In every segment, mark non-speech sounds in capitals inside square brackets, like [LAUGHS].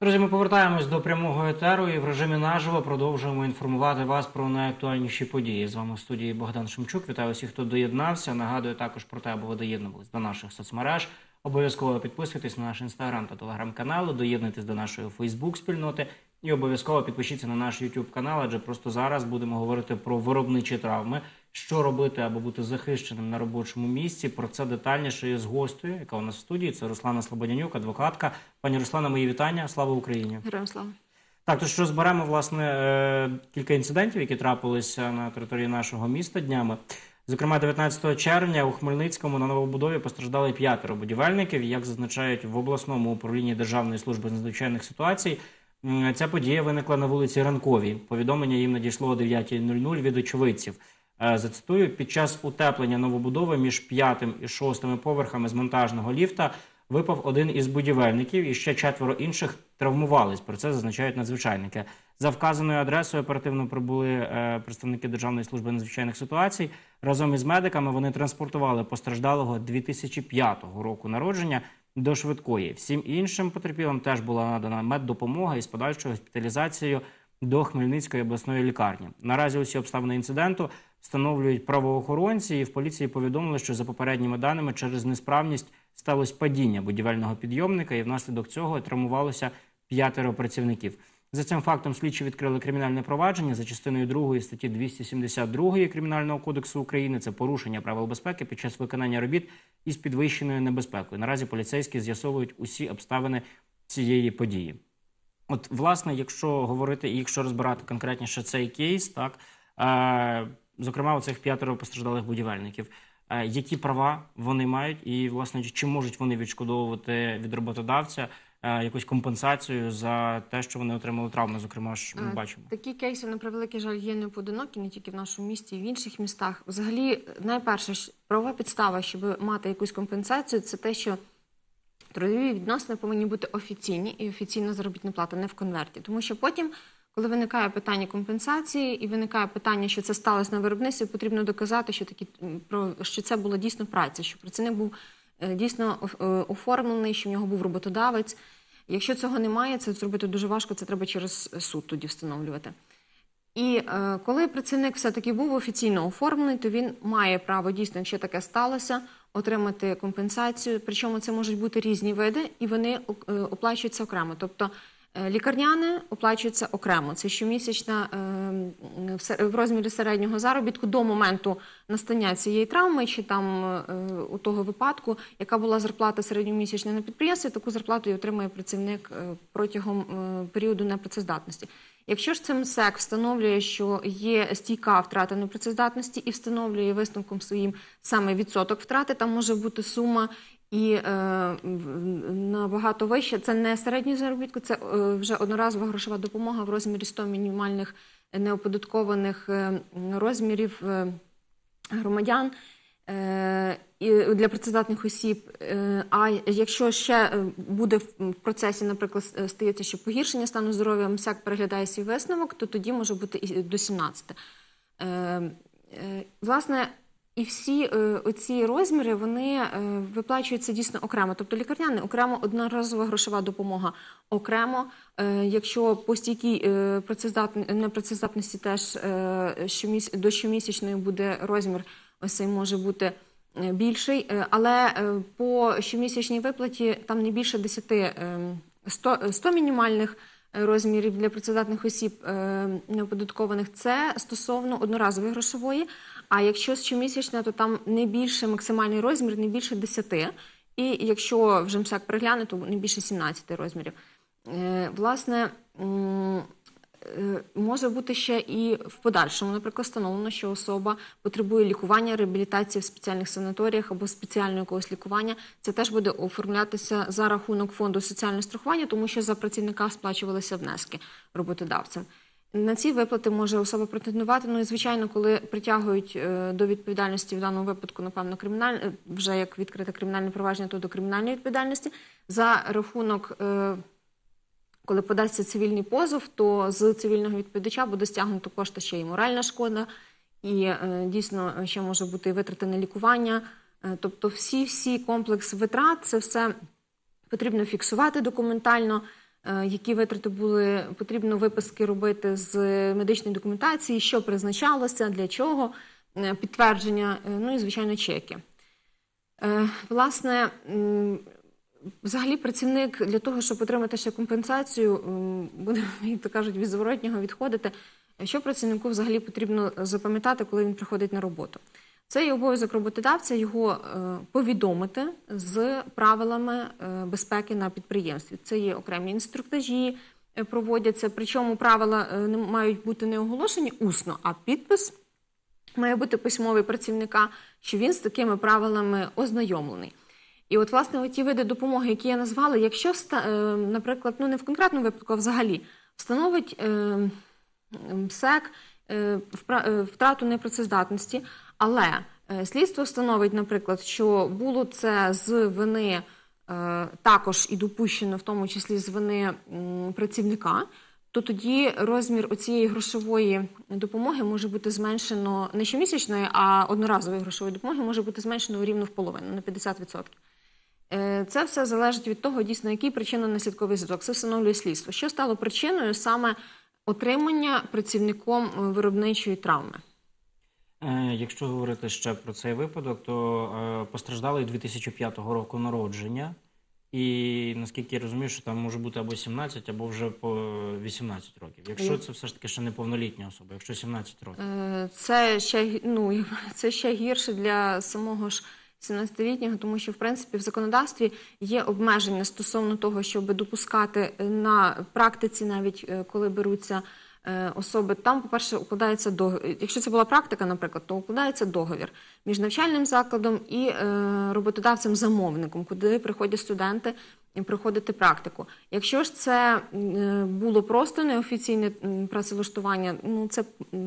Друзі, ми повертаємось до прямого етеру і в режимі наживо продовжуємо інформувати вас про найактуальніші події. З вами в студії Богдан Шемчук. Вітаю всіх, хто доєднався. Нагадую також про те, аби ви доєднувались до наших соцмереж. Обов'язково підписуйтесь на наш інстаграм та телеграм-канали, доєднуйтесь до нашої Фейсбук-спільноти і обов'язково підпишіться на наш YouTube канал, адже просто зараз будемо говорити про виробничі травми, що робити, аби бути захищеним на робочому місці. Про це детальніше із гостею, яка у нас в студії. Це Руслана Слободянюк, адвокатка. Пані Руслана, мої вітання. Слава Україні! Героям слава. Так, то що зберемо власне е, кілька інцидентів, які трапилися на території нашого міста днями. Зокрема, 19 червня у Хмельницькому на новобудові постраждали п'ятеро будівельників. Як зазначають в обласному управлінні Державної служби з надзвичайних ситуацій, ця подія виникла на вулиці Ранковій. Повідомлення їм надійшло о 9.00 від очевидців. Е, Зацитую, під час утеплення новобудови між п'ятим і шостими поверхами з монтажного ліфта випав один із будівельників, і ще четверо інших травмувались. Про це зазначають надзвичайники. За вказаною адресою оперативно прибули е, представники Державної служби надзвичайних ситуацій. Разом із медиками вони транспортували постраждалого 2005 року народження до швидкої. Всім іншим потерпілим теж була надана меддопомога із подальшою госпіталізацією до Хмельницької обласної лікарні. Наразі усі обставини інциденту встановлюють правоохоронці, і в поліції повідомили, що за попередніми даними через несправність сталося падіння будівельного підйомника, і внаслідок цього травмувалося п'ятеро працівників. За цим фактом слідчі відкрили кримінальне провадження за частиною 2 статті 272 Кримінального кодексу України. Це порушення правил безпеки під час виконання робіт із підвищеною небезпекою. Наразі поліцейські з'ясовують усі обставини цієї події. От, власне, якщо говорити і якщо розбирати конкретніше цей кейс, так е, зокрема, оцих п'ятеро постраждалих будівельників, е, які права вони мають, і власне чи можуть вони відшкодовувати від роботодавця е, якусь компенсацію за те, що вони отримали травми? Зокрема, ж ми Е, бачимо. Такі кейси, на превеликий жаль, є не поодинокі, не тільки в нашому місті, і в інших містах. Взагалі, найперше, правова підстава, щоб мати якусь компенсацію, це те, що трудові відносини повинні бути офіційні і офіційна заробітна плата, не в конверті. Тому що потім, коли виникає питання компенсації і виникає питання, що це сталося на виробництві, потрібно доказати, що такі про що це була дійсно праця, що працівник був е, дійсно е, оформлений, що в нього був роботодавець. Якщо цього немає, це зробити дуже важко, це треба через суд тоді встановлювати. І е, коли працівник все-таки був офіційно оформлений, то він має право дійсно, якщо таке сталося, отримати компенсацію. Причому це можуть бути різні види, і вони е, оплачуються окремо. Тобто е, лікарняне оплачується окремо. Це щомісячна е, в розмірі середнього заробітку до моменту настання цієї травми, чи там е, у того випадку, яка була зарплата середньомісячна на підприємстві, таку зарплату і отримує працівник е, протягом е, періоду непрацездатності. Якщо ж цим СЕК встановлює, що є стійка втрата непрацездатності і встановлює висновком своїм саме відсоток втрати, там може бути сума і е, набагато вища. Це не середній заробітку, це е, вже одноразова грошова допомога в розмірі 100 мінімальних неоподаткованих е, розмірів е, громадян. Е, для працездатних осіб. Е, А якщо ще е, буде в процесі, наприклад, стається, що погіршення стану здоров'я МСЕК переглядає свій висновок, то тоді може бути і до 17. Е, е, Власне, і всі е, оці розміри вони е, виплачуються дійсно окремо. Тобто лікарняне окремо одноразова грошова допомога окремо. Е, Якщо по стійкій працездатн- непрацездатності теж до щомісячної буде розмір, ось цей може бути більший. Але по щомісячній виплаті там не більше 10 е, 100, 100 мінімальних розмірів для працездатних осіб е, неоподаткованих це стосовно одноразової грошової. А якщо щомісячна, то там не більше максимальний розмір, не більше 10. І якщо вже МСЕК пригляне, то не більше 17 розмірів. Е, Власне, може бути ще і в подальшому, наприклад, встановлено, що особа потребує лікування, реабілітації в спеціальних санаторіях або спеціального якогось лікування. Це теж буде оформлятися за рахунок фонду соціального страхування, тому що за працівника сплачувалися внески роботодавцем. На ці виплати може особа претендувати. Ну і звичайно, коли притягують е, до відповідальності в даному випадку, напевно, кримінальне вже як відкрите кримінальне провадження, то до кримінальної відповідальності за рахунок. Коли подасться цивільний позов, то з цивільного відповідача буде стягнуто кошти ще й моральна шкода, і е, дійсно ще може бути витрати на лікування. Е, тобто, всі всі комплекс витрат, це все потрібно фіксувати документально. е, які витрати були потрібно виписки робити з медичної документації, що призначалося, для чого, підтвердження, ну і звичайно чеки. Власне, взагалі працівник для того, щоб отримати ще компенсацію, буде, [LAUGHS] як то кажуть, від зворотнього відходити. Що працівнику взагалі потрібно запам'ятати, коли він приходить на роботу? Це є обов'язок роботодавця його е, повідомити з правилами е, безпеки на підприємстві. Це є окремі інструктажі, е, проводяться. Причому правила не мають бути не оголошені усно, а підпис має бути письмовий працівника, що він з такими правилами ознайомлений. І от, власне, ті види допомоги, які я назвала, якщо, е, наприклад, ну не в конкретному випадку, а взагалі встановить е, МСЕК е, втрату непрацездатності, але слідство встановить, наприклад, що було це з вини також і допущено, в тому числі з вини працівника, то тоді розмір оцієї грошової допомоги може бути зменшено не щомісячної, а одноразової грошової допомоги може бути зменшено рівно в половину на 50%. Е, Це все залежить від того, дійсно, який причинно-наслідковий зв'язок. Це встановлює слідство. Що стало причиною саме отримання працівником е, виробничої травми? Е, Якщо говорити ще про цей випадок, то постраждалий 2005 року народження. І наскільки я розумію, що там може бути або 17, або вже по 18 років. Якщо це все ж таки ще неповнолітня особа, якщо 17 років. Це ще, ну, [LAUGHS] це ще гірше для самого ж 17-літнього, тому що в принципі в законодавстві є обмеження стосовно того, щоб допускати на практиці, навіть е, коли беруться е, особи. Там, по-перше, укладається договір. Якщо це була практика, наприклад, то укладається договір між навчальним закладом і е, роботодавцем-замовником, куди приходять студенти проходити практику. Якщо ж це було просто неофіційне працевлаштування, ну це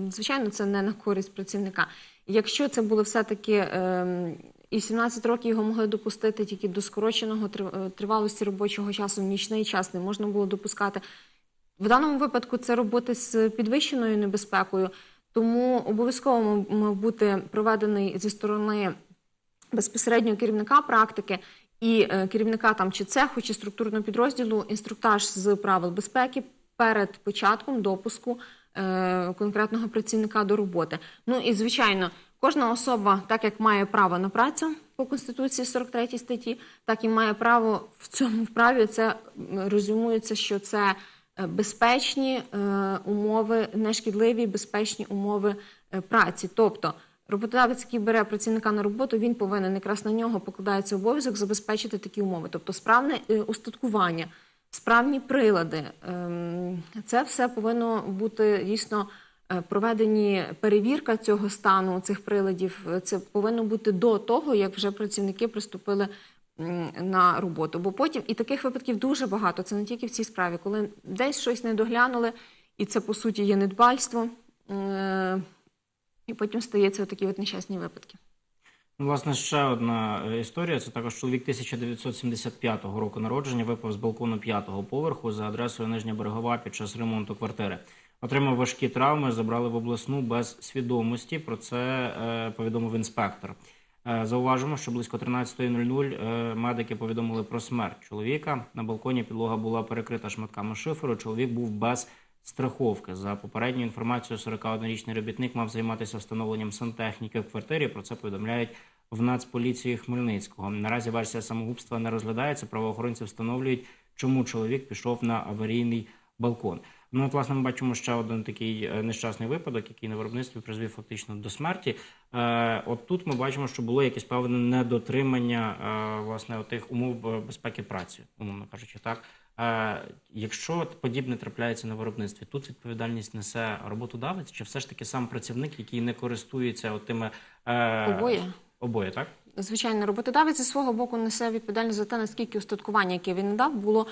звичайно це не на користь працівника. Якщо це було все-таки е, і 17 років його могли допустити тільки до скороченого е, тривалості робочого часу, в нічний час не можна було допускати. В даному випадку це роботи з підвищеною небезпекою, тому обов'язково мав- бути проведений зі сторони безпосередньо керівника практики і е, керівника там чи цеху, чи структурного підрозділу інструктаж з правил безпеки перед початком допуску е, конкретного працівника до роботи. Ну і звичайно, кожна особа, так як має право на працю по конституції 43 статті, так і має право в цьому вправі. Це м, резюмується, що це е, безпечні е, умови, нешкідливі безпечні умови е, праці. Тобто роботодавець, який бере працівника на роботу, він повинен якраз на нього покладається обов'язок забезпечити такі умови, тобто справне устаткування, справні прилади. Ем, Це все повинно бути дійсно. Е, Проведені перевірка цього стану цих приладів. е, Це повинно бути до того, як вже працівники приступили на роботу. Бо потім і таких випадків дуже багато. Це не тільки в цій справі, коли десь щось не доглянули, і це по суті є недбальство. е, І потім стається такі от нещасні випадки. Ну, Власне, ще одна історія. Це також чоловік 1975 року народження випав з балкону п'ятого поверху за адресою Нижня Берегова під час ремонту квартири. Отримав важкі травми, забрали в обласну без свідомості. Про це е, повідомив інспектор. Е, Зауважимо, що близько 13.00 е, медики повідомили про смерть чоловіка. На балконі підлога була перекрита шматками шиферу. Чоловік був без страховки. За попередньою інформацією, 41-річний робітник мав займатися встановленням сантехніки в квартирі. Про це повідомляють в Нацполіції Хмельницького. Наразі версія самогубства не розглядається. Правоохоронці встановлюють, чому чоловік пішов на аварійний балкон. Ну, от, власне, ми бачимо ще один такий е, нещасний випадок, який на виробництві призвів фактично до смерті. Е, от тут ми бачимо, що було якесь певне недотримання е, власне тих умов безпеки праці, умовно кажучи, так. Е, якщо подібне трапляється на виробництві, тут відповідальність несе роботодавець, чи все ж таки сам працівник, який не користується тими е, Обоє. обоє, так? Звичайно, роботодавець зі свого боку несе відповідальність за те, наскільки устаткування, яке він надав, було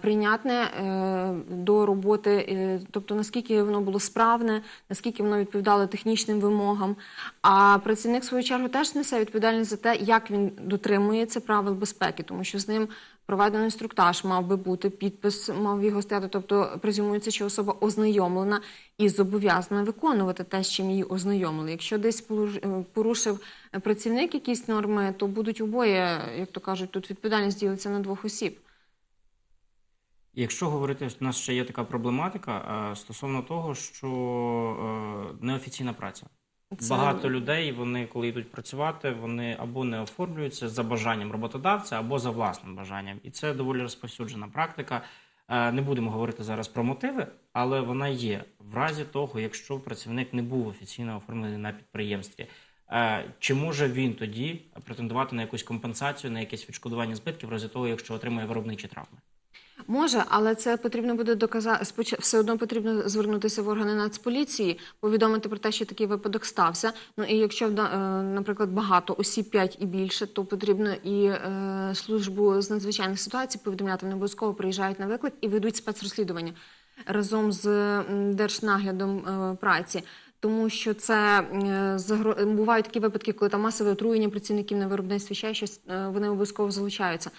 прийнятне е, до роботи, е, тобто наскільки воно було справне, наскільки воно відповідало технічним вимогам. А працівник, в свою чергу, теж несе відповідальність за те, як він дотримується правил безпеки, тому що з ним проведено інструктаж, мав би бути підпис, мав його стояти. Тобто презюмується, що особа ознайомлена і зобов'язана виконувати те, з чим її ознайомили. Якщо десь е, порушив працівник якісь норми, то будуть обоє, як то кажуть, тут відповідальність ділиться на двох осіб. Якщо говорити, у нас ще є така проблематика е, стосовно того, що е, неофіційна праця. Це- Багато людей, вони коли йдуть працювати, вони або не оформлюються за бажанням роботодавця, або за власним бажанням. І це доволі розповсюджена практика. Е, Не будемо говорити зараз про мотиви, але вона є в разі того, якщо працівник не був офіційно оформлений на підприємстві. Чи може він тоді претендувати на якусь компенсацію, на якесь відшкодування збитків в разі того, якщо отримує виробничі травми? Може, але це потрібно буде доказати. Все одно потрібно звернутися в органи Нацполіції, повідомити про те, що такий випадок стався. Ну і якщо е, наприклад багато осіб 5 і більше, то потрібно і е, службу з надзвичайних ситуацій повідомляти. Вони обов'язково приїжджають на виклик і ведуть спецрозслідування разом з держнаглядом е, праці. Тому що це бувають такі випадки, коли там масове отруєння працівників на виробництві ще щось, вони обов'язково залучаються.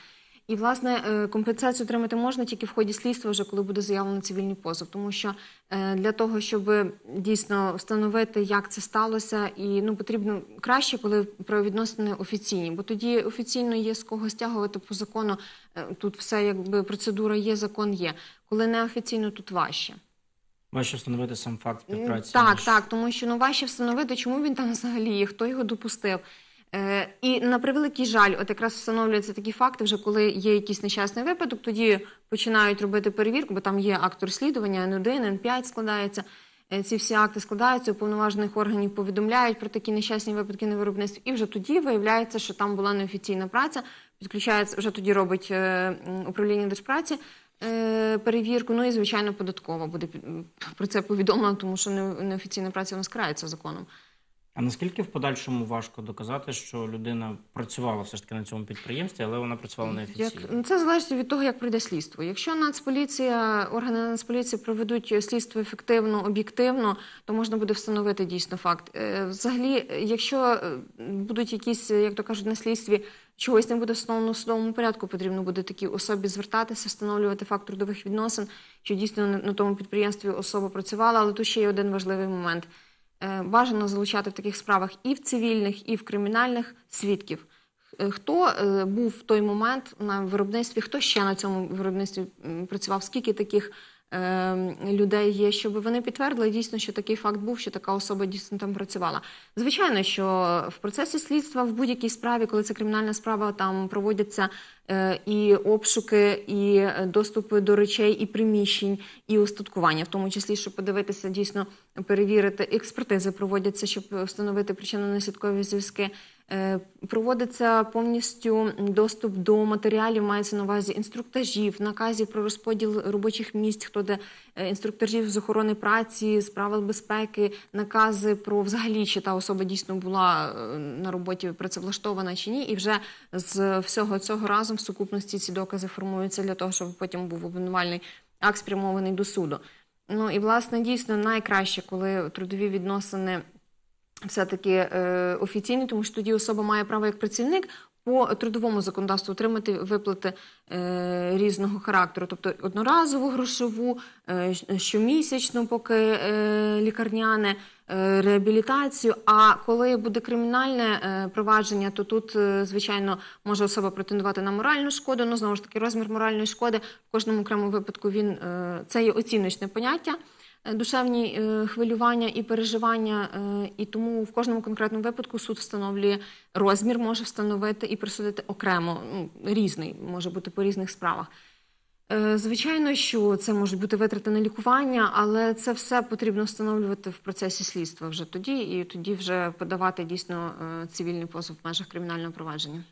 І власне е, компенсацію отримати можна тільки в ході слідства, вже коли буде заявлено цивільний позов. Тому що е, для того, щоб дійсно встановити, як це сталося, і ну потрібно краще, коли правовідносини офіційні, бо тоді офіційно є з кого стягувати по закону. е, Тут все якби процедура є, закон є. Коли неофіційно, тут важче. Важче встановити сам факт співпраці. Так, між- так, тому що ну важче встановити, чому він там взагалі є, хто його допустив. Е, і на превеликий жаль, от якраз встановлюються такі факти, вже коли є якийсь нещасний випадок, тоді починають робити перевірку, бо там є акт розслідування, Н1, Н5 складається. Е, Ці всі акти складаються, уповноважених органів повідомляють про такі нещасні випадки на виробництві, і вже тоді виявляється, що там була неофіційна праця. Підключається вже тоді робить е, управління держпраці перевірку. Ну і звичайно, податкова буде про це повідомлено, тому що не- неофіційна праця вона скривається законом. А наскільки в подальшому важко доказати, що людина працювала все ж таки на цьому підприємстві, але вона працювала неофіційно? Як, ну, це залежить від того, як пройде слідство. Якщо Нацполіція, органи Нацполіції проведуть слідство ефективно, об'єктивно, то можна буде встановити дійсно факт. Е, Взагалі, е, якщо е, будуть якісь, е, як то кажуть, на слідстві чогось не буде встановлено в судовому порядку, потрібно буде такій особі звертатися, встановлювати факт трудових відносин, що дійсно на тому підприємстві особа працювала. Але тут ще є один важливий момент. Е, Бажано залучати в таких справах і в цивільних, і в кримінальних свідків. Е, Хто е, був в той момент на виробництві, хто ще на цьому виробництві працював, скільки таких людей є, щоб вони підтвердили дійсно, що такий факт був, що така особа дійсно там працювала. Звичайно, що в процесі слідства в будь-якій справі, коли це кримінальна справа, там проводяться і обшуки, і е, доступи до речей, і приміщень, і устаткування, в тому числі, щоб подивитися, дійсно перевірити. Експертизи проводяться, щоб встановити причинно-наслідкові зв'язки. Е, Проводиться повністю доступ до матеріалів, мається на увазі інструктажів, наказів про розподіл робочих місць, хто де е, інструктажів з охорони праці, з правил безпеки, накази про взагалі, чи та особа дійсно була е, на роботі працевлаштована чи ні. І вже з всього цього разом в сукупності ці докази формуються для того, щоб потім був обвинувальний акт спрямований до суду. Ну і власне дійсно найкраще, коли трудові відносини все-таки е, офіційні, тому що тоді особа має право як працівник по трудовому законодавству отримати виплати е, різного характеру, тобто одноразову грошову, е, щомісячну, поки е, лікарняне, е, реабілітацію. А коли буде кримінальне е, провадження, то тут, е, звичайно, може особа претендувати на моральну шкоду. Ну знову ж таки, розмір моральної шкоди в кожному окремому випадку він е, це є оціночне поняття душевні е, хвилювання і переживання, е, і тому в кожному конкретному випадку суд встановлює розмір, може встановити і присудити окремо, ну, різний, може бути по різних справах. Е, Звичайно, що це можуть бути витрати на лікування, але це все потрібно встановлювати в процесі слідства вже тоді, і тоді вже подавати дійсно е, цивільний позов в межах кримінального провадження.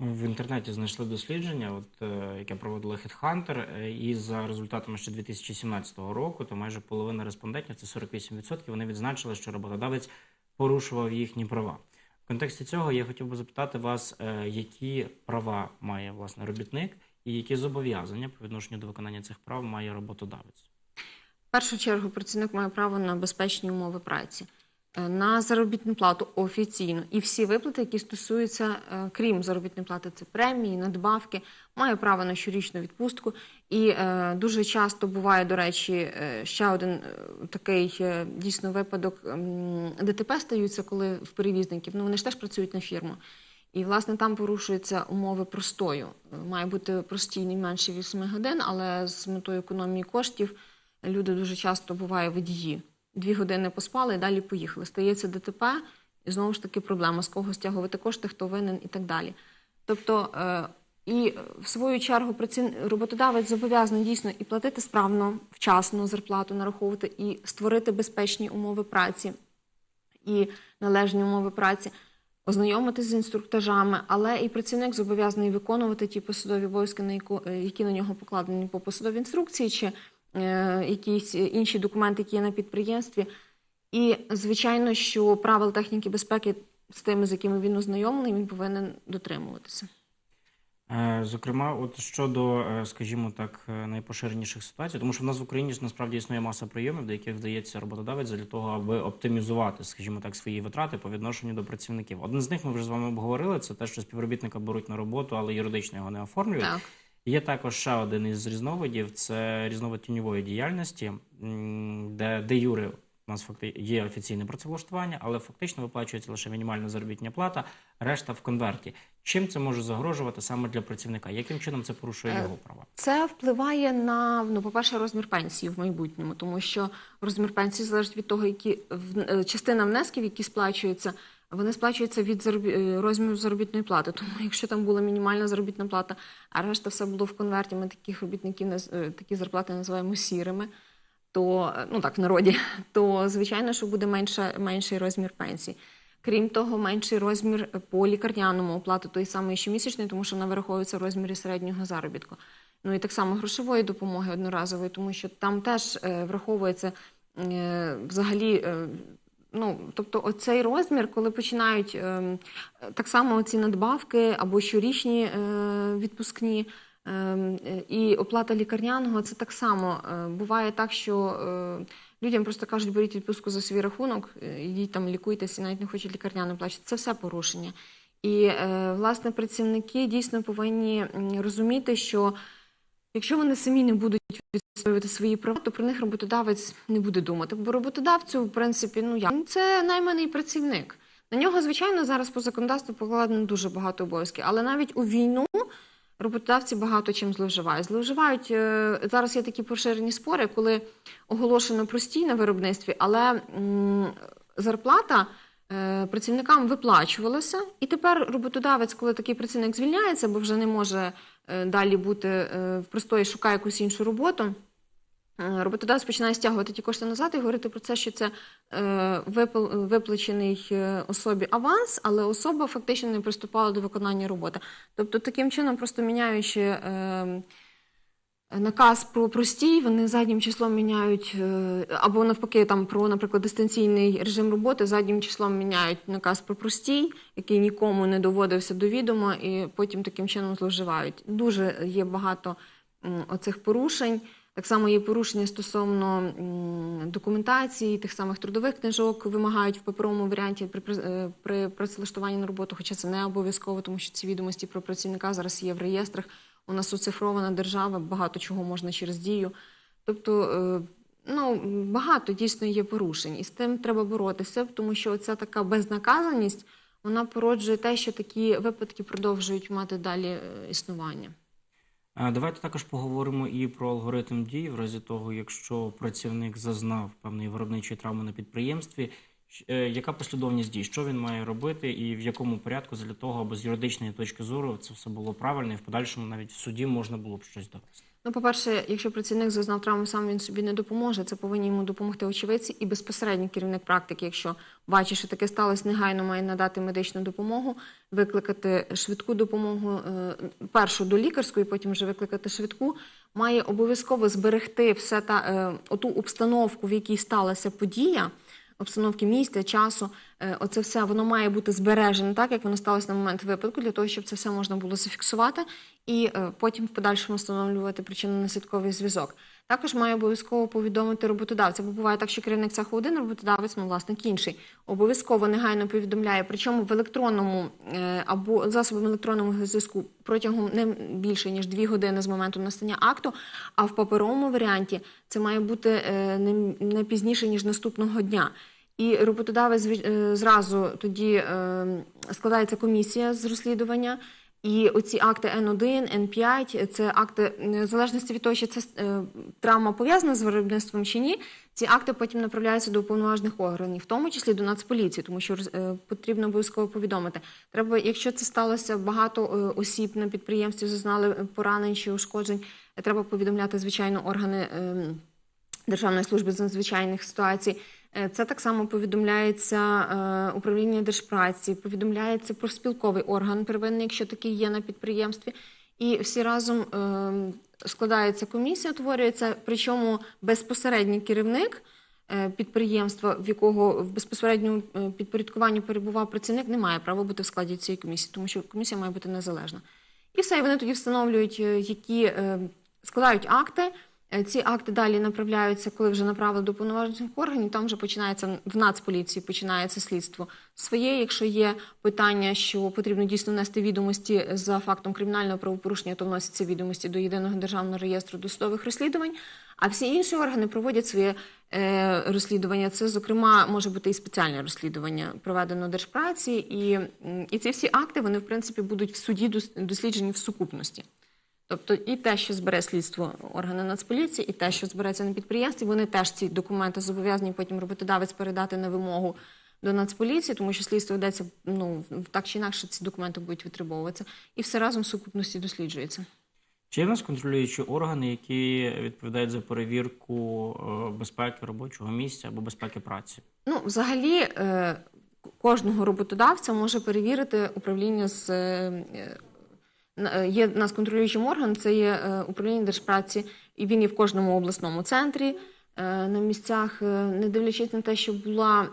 В інтернеті знайшли дослідження, от, е, яке проводила HeadHunter, е, і за результатами ще 2017 року, то майже половина респондентів, це 48%, вони відзначили, що роботодавець порушував їхні права. В контексті цього я хотів би запитати вас, е, які права має власне робітник і які зобов'язання по відношенню до виконання цих прав має роботодавець. В першу чергу працівник має право на безпечні умови праці, на заробітну плату офіційно. І всі виплати, які стосуються, е, крім заробітної плати, це премії, надбавки, має право на щорічну відпустку. І е, дуже часто буває, до речі, е, ще один е, такий е, дійсно випадок ДТП стаються, коли в перевізників. Ну вони ж теж працюють на фірму. І, власне, там порушуються умови простою. Е, Має бути простій не менше 8 годин, але з метою економії коштів люди дуже часто буває водії. Дві години поспали і далі поїхали. Стається ДТП, і знову ж таки проблема з кого стягувати кошти, хто винен і так далі. Тобто, е, і е, в свою чергу роботодавець зобов'язаний дійсно і платити справно, вчасно зарплату нараховувати, і створити безпечні умови праці і належні умови праці, ознайомитись з інструктажами, але і працівник зобов'язаний виконувати ті посадові обов'язки, е, які на нього покладені по посадовій інструкції, чи якісь інші документи, які є на підприємстві. І звичайно, що правил техніки безпеки з тими, з якими він ознайомлений, він повинен дотримуватися. Е, Зокрема, от щодо, е, скажімо так, е, найпоширеніших ситуацій, тому що в нас в Україні ж насправді існує маса прийомів, до яких вдається роботодавець для того, аби оптимізувати, скажімо так, свої витрати по відношенню до працівників. Один з них ми вже з вами обговорили. Це те, що співробітника беруть на роботу, але юридично його не оформлюють. Так. Є також ще один із різновидів це різновид тіньової діяльності, де де юри у нас факти є офіційне працевлаштування, але фактично виплачується лише мінімальна заробітня плата, решта в конверті. Чим це може загрожувати саме для працівника? Яким чином це порушує Е, його права? Це впливає на ну, по-перше, розмір пенсії в майбутньому, тому що розмір пенсії залежить від того, які е, частина внесків, які сплачуються, вони сплачуються від е, розміру заробітної плати. Тому якщо там була мінімальна заробітна плата, а решта все було в конверті, ми таких робітників е, такі зарплати називаємо сірими. То е, ну так в народі, [LAUGHS] то звичайно, що буде менше, менший розмір пенсії. Крім того, менший розмір по лікарняному оплати той самий щомісячний, тому що вона вираховується в розмірі середнього заробітку. Ну і так само грошової допомоги одноразової, тому що там теж враховується взагалі. Ну, тобто, оцей розмір, коли починають е, так само ці надбавки або щорічні е, відпускні, е, і оплата лікарняного, це так само е, буває так, що е, людям просто кажуть, беріть відпустку за свій рахунок, е, ідіть там лікуйтеся, навіть не хочуть лікарняно плачати. Це все порушення. І е, власне працівники дійсно повинні розуміти, що якщо вони самі не будуть відстоювати свої права, то про них роботодавець не буде думати. Бо роботодавцю, в принципі, ну як це найманий працівник. На нього, звичайно, зараз по законодавству покладено дуже багато обов'язків, але навіть у війну роботодавці багато чим зловживають. Зловживають е, зараз є такі поширені спори, коли оголошено простій на виробництві, але зарплата працівникам виплачувалася, і тепер роботодавець, коли такий працівник звільняється, бо вже не може е, далі бути е, в простої, шукає якусь іншу роботу. е, Роботодавець починає стягувати ті кошти назад і говорити про це, що це е, виплачений е, особі аванс, але особа фактично не приступала до виконання роботи. Тобто, таким чином, просто міняючи е, наказ про простій, вони заднім числом міняють, е, або навпаки, там про, наприклад, дистанційний режим роботи, заднім числом міняють наказ про простій, який нікому не доводився до відома, і потім таким чином зловживають. Дуже є багато оцих порушень. Так само є порушення стосовно документації, тих самих трудових книжок вимагають в паперовому варіанті при- е, при працевлаштуванні на роботу, хоча це не обов'язково, тому що ці відомості про працівника зараз є в реєстрах. У нас оцифрована держава, багато чого можна через дію. Тобто, е, ну, багато дійсно є порушень, і з тим треба боротися, тому що ця така безнаказаність вона породжує те, що такі випадки продовжують мати далі е, існування. Давайте також поговоримо і про алгоритм дій в разі того, якщо працівник зазнав певної виробничої травми на підприємстві. Е, Яка послідовність дій? Що він має робити, і в якому порядку для того, аби з юридичної точки зору це все було правильно, і в подальшому навіть в суді можна було б щось довести? Ну, по-перше, якщо працівник зазнав травму, сам він собі не допоможе. Це повинні йому допомогти очевидці і безпосередньо керівник практики, якщо бачить, що таке сталося, негайно має надати медичну допомогу, викликати швидку допомогу, е, першу до лікарської, потім вже викликати швидку. Має обов'язково зберегти все та е, оту обстановку, в якій сталася подія. Обстановки місця, часу, е, оце все воно має бути збережене так, як воно сталося на момент випадку, для того, щоб це все можна було зафіксувати і е, потім в подальшому встановлювати причинно-наслідковий зв'язок. Також має обов'язково повідомити роботодавця, бо буває так, що керівник цеху один, роботодавець, ну, власник інший. Обов'язково негайно повідомляє, причому в електронному е, або засобом електронного зв'язку протягом не більше ніж дві години з моменту настання акту, а в паперовому варіанті це має бути е, не, пізніше ніж наступного дня. І роботодавець е, зразу тоді складається комісія з розслідування. І оці акти Н1, Н5 це акти е, в залежності від того, чи це е, травма пов'язана з виробництвом чи ні. Ці акти потім направляються до уповноважених органів, в тому числі до Нацполіції, тому що е, потрібно обов'язково повідомити. Треба, якщо це сталося, багато осіб на підприємстві зазнали поранень чи ушкоджень. Треба повідомляти звичайно органи ем, Державної служби з надзвичайних ситуацій. Е, Це так само повідомляється е, управління держпраці, повідомляється профспілковий орган первинний, якщо такий є на підприємстві. І всі разом е, складається комісія, утворюється, причому безпосередній керівник підприємства, в якого в безпосередньому підпорядкуванні перебував працівник, не має права бути в складі цієї комісії, тому що комісія має бути незалежна. І все, і вони тоді встановлюють, які складають акти. Е, Ці акти далі направляються, коли вже направили до повноважених органів. Там вже починається в Нацполіції починається слідство своє. Якщо є питання, що потрібно дійсно внести відомості за фактом кримінального правопорушення, то вносяться відомості до єдиного державного реєстру досудових розслідувань. А всі інші органи проводять своє е, розслідування. Це, зокрема, може бути і спеціальне розслідування, проведено держпраці, і, і ці всі акти вони в принципі будуть в суді дос- досліджені в сукупності. Тобто і те, що збере слідство органи Нацполіції, і те, що збереться на підприємстві, вони теж ці документи зобов'язані потім роботодавець передати на вимогу до Нацполіції, тому що слідство ведеться ну так чи інакше ці документи будуть витребовуватися, і все разом в сукупності досліджується. Чи є в нас контролюючі органи, які відповідають за перевірку е, безпеки робочого місця або безпеки праці? Ну, взагалі, е, кожного роботодавця може перевірити управління з. Е, Є в нас контролюючим органом, це є е, управління держпраці, і він є в кожному обласному центрі е, на місцях, не дивлячись на те, що була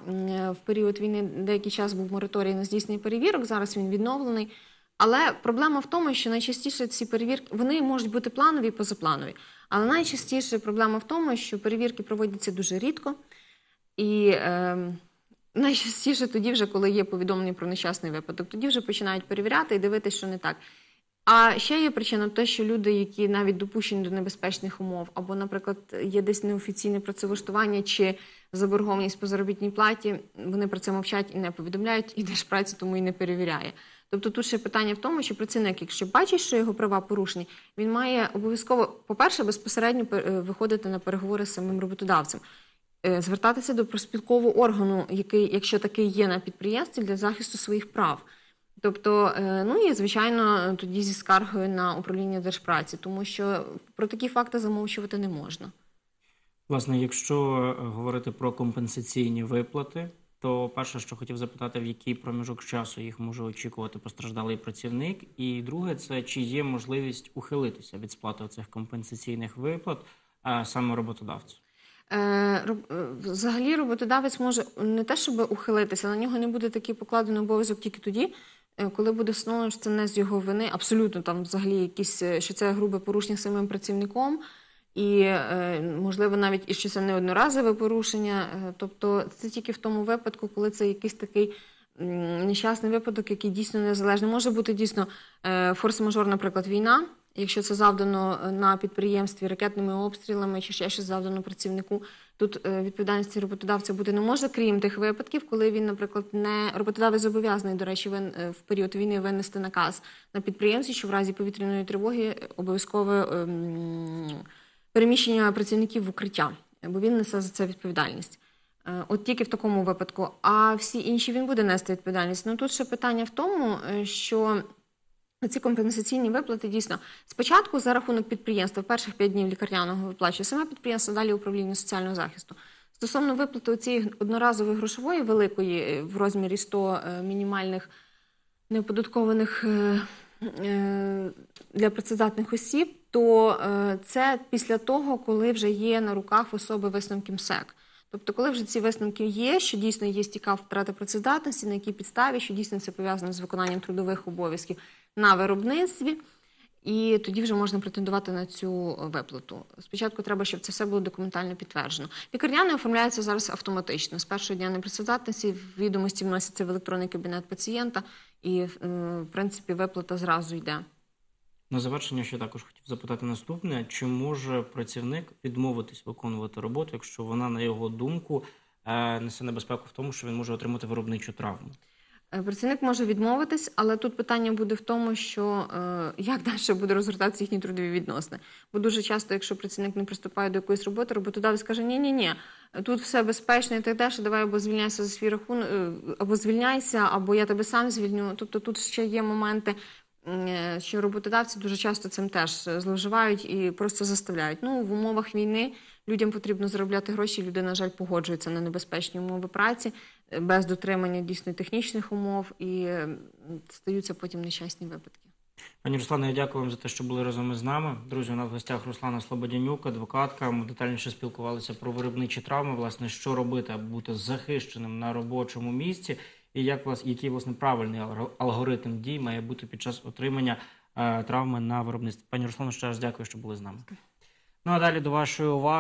в період війни деякий час був мораторій на здійснення перевірок, зараз він відновлений. Але проблема в тому, що найчастіше ці перевірки вони можуть бути планові і позапланові. Але найчастіше проблема в тому, що перевірки проводяться дуже рідко. І е, найчастіше тоді, вже, коли є повідомлення про нещасний випадок, тоді вже починають перевіряти і дивитися, що не так. А ще є причина те, що люди, які навіть допущені до небезпечних умов, або, наприклад, є десь неофіційне працевлаштування чи заборгованість по заробітній платі, вони про це мовчать і не повідомляють, і [LAUGHS] держпраці тому і не перевіряє. Тобто тут ще питання в тому, що працівник, якщо бачить, що його права порушені, він має обов'язково, по-перше, безпосередньо е, виходити на переговори з самим роботодавцем. Е, звертатися до проспілкового органу, який, якщо такий є на підприємстві, для захисту своїх прав. Тобто, е, ну і звичайно, тоді зі скаргою на управління держпраці, тому що про такі факти замовчувати не можна. Власне, якщо е, говорити про компенсаційні виплати, то перше, що хотів запитати, в який проміжок часу їх може очікувати постраждалий працівник, і друге, це чи є можливість ухилитися від сплати цих компенсаційних виплат саме роботодавцю. Е, Взагалі роботодавець може не те, щоб ухилитися, на нього не буде такий покладений обов'язок тільки тоді, коли буде встановлено, що це не з його вини, абсолютно там взагалі якісь, е, що це грубе порушення самим працівником, і е, можливо навіть і що це не одноразове порушення. Е, Тобто це тільки в тому випадку, коли це якийсь такий. Нещасний випадок, який дійсно незалежний. Може бути дійсно е, форс-мажор, наприклад, війна, якщо це завдано е, на підприємстві ракетними обстрілами чи ще щось завдано працівнику. Тут е, відповідальності роботодавця бути не може, крім тих випадків, коли він, наприклад, не роботодавець зобов'язаний, до речі, е, в період війни винести наказ на підприємстві, що в разі повітряної тривоги обов'язкове ем, переміщення працівників в укриття, бо він несе за це відповідальність. От тільки в такому випадку. А всі інші він буде нести відповідальність. Ну тут ще питання в тому, що ці компенсаційні виплати дійсно спочатку за рахунок підприємства перших 5 днів лікарняного виплачує саме підприємство, далі управління соціального захисту. Стосовно виплати цієї одноразової грошової великої е, в розмірі 100 е, мінімальних неоподаткованих е, для працездатних осіб, то це після того, коли вже є на руках особи висновки МСЕК. Тобто, коли вже ці висновки є, що дійсно є стіка втрати працездатності, на якій підставі, що дійсно це пов'язано з виконанням трудових обов'язків на виробництві, і тоді вже можна претендувати на цю виплату. Спочатку треба, щоб це все було документально підтверджено. Лікарняне оформляється зараз автоматично. З першого дня непрацездатності відомості вносяться в електронний кабінет пацієнта, і е, в принципі виплата зразу йде. На завершення ще також хотів запитати наступне: чи може працівник відмовитись виконувати роботу, якщо вона, на його думку, е, несе небезпеку в тому, що він може отримати виробничу травму. Е, Працівник може відмовитись, але тут питання буде в тому, що е, як [LAUGHS] далі буде розгортатися їхні трудові відносини. Бо дуже часто, якщо працівник не приступає до якоїсь роботи, роботодавець каже: ні, ні, ні, тут все безпечно і так далі. Давай або звільняйся за свій рахунок, е, або звільняйся, або я тебе сам звільню. Тобто тут ще є моменти. е, Що роботодавці дуже часто цим теж зловживають і просто заставляють. Ну в умовах війни людям потрібно заробляти гроші. Люди, на жаль, погоджуються на небезпечні умови праці без дотримання дійсно технічних умов і стаються потім нещасні випадки. Пані Руслане, я дякую вам за те, що були разом із нами. Друзі, у нас в гостях Руслана Слободянюк, адвокатка. Ми детальніше спілкувалися про виробничі травми, власне, що робити, аби бути захищеним на робочому місці, і як влас- який власне правильний алгоритм дій має бути під час отримання е, травми на виробництві. Пані Руслано, ще раз дякую, що були з нами. Ну а далі до вашої уваги.